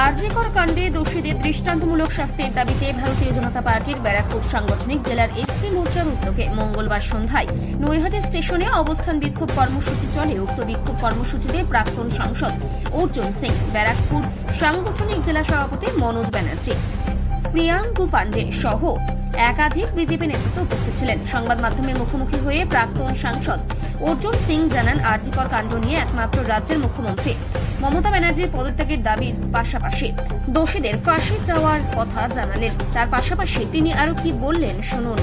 আরজিকর কাণ্ডে দোষীদের দৃষ্টান্তমূলক শাস্তির দাবিতে ভারতীয় জনতা পার্টির ব্যারাকপুর সাংগঠনিক জেলার এসসি মোর্চার উদ্যোগে মঙ্গলবার সন্ধ্যায় নৈহাটি স্টেশনে অবস্থান বিক্ষোভ কর্মসূচি চলে। উক্ত বিক্ষোভ কর্মসূচিতে প্রাক্তন সাংসদ অর্জুন সিং, ব্যারাকপুর সাংগঠনিক জেলা সভাপতি মনোজ ব্যানার্জি, প্রিয়াঙ্কু পান্ডে সহ একাধিক বিজেপি নেতৃত্ব উপস্থিত ছিলেন। সংবাদ মাধ্যমের মুখোমুখি হয়ে প্রাক্তন সাংসদ অর্জুন সিং জানান আরজিকর কাণ্ড নিয়ে একমাত্র রাজ্যের মুখ্যমন্ত্রী। মমতা ব্যানার্জির পদত্যাগের দাবির পাশাপাশি দোষীদের ফাঁসি চাওয়ার কথা জানালেন। তার পাশাপাশি তিনি আরও কি বললেন, শুনুন।